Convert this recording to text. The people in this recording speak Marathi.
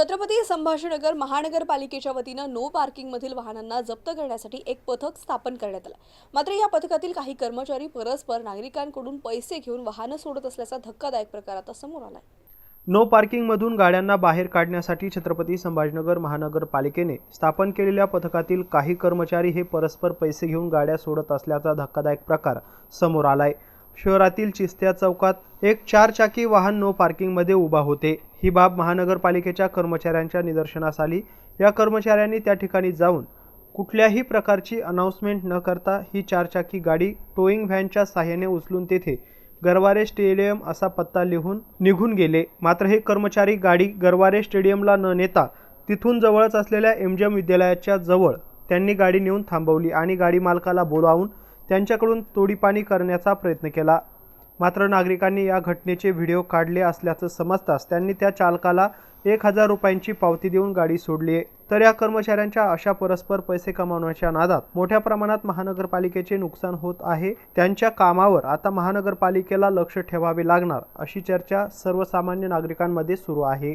छत्रपती संभाजीनगर महानगरपालिकेच्या वतीनं नो पार्किंगमधील वाहनांना जप्त करण्यासाठी एक पथक स्थापन करण्यात आलं. मात्र या पथकातील काही कर्मचारी परस्पर नागरिकांकडून पैसे घेऊन वाहनं सोडत असल्याचा धक्कादायक प्रकार आता समोर आलाय. नो पार्किंगमधून गाड्यांना बाहेर काढण्यासाठी छत्रपती संभाजीनगर महानगरपालिकेने स्थापन केलेल्या पथकातील काही कर्मचारी हे परस्पर पैसे घेऊन गाड्या सोडत असल्याचा धक्कादायक प्रकार समोर आलाय. शहरातील चिस्त्या चौकात एक चारचाकी वाहन नो पार्किंगमध्ये उभा होते. ही बाब महानगरपालिकेच्या कर्मचाऱ्यांच्या निदर्शनास आली. या कर्मचाऱ्यांनी त्या ठिकाणी जाऊन कुठल्याही प्रकारची अनाऊन्समेंट न करता ही चारचाकी गाडी टोईंग व्हॅनच्या साह्याने उचलून तेथे गरवारे स्टेडियम असा पत्ता लिहून निघून गेले. मात्र हे कर्मचारी गाडी गरवारे स्टेडियमला न नेता तिथून जवळच असलेल्या एमजीएम विद्यालयाच्या जवळ त्यांनी गाडी नेऊन थांबवली आणि गाडी मालकाला बोलावून त्यांच्याकडून तोडीपाणी करण्याचा प्रयत्न केला. मात्र नागरिकांनी या घटनेचे व्हिडिओ काढले असल्याचं समजताच त्यांनी त्या चालकाला एक हजार रुपयांची पावती देऊन गाडी सोडली. आहे तर या कर्मचाऱ्यांच्या अशा परस्पर पैसे कमावण्याच्या नादात मोठ्या प्रमाणात महानगरपालिकेचे नुकसान होत आहे. त्यांच्या कामावर आता महानगरपालिकेला लक्ष ठेवावे लागणार अशी चर्चा सर्वसामान्य नागरिकांमध्ये सुरू आहे.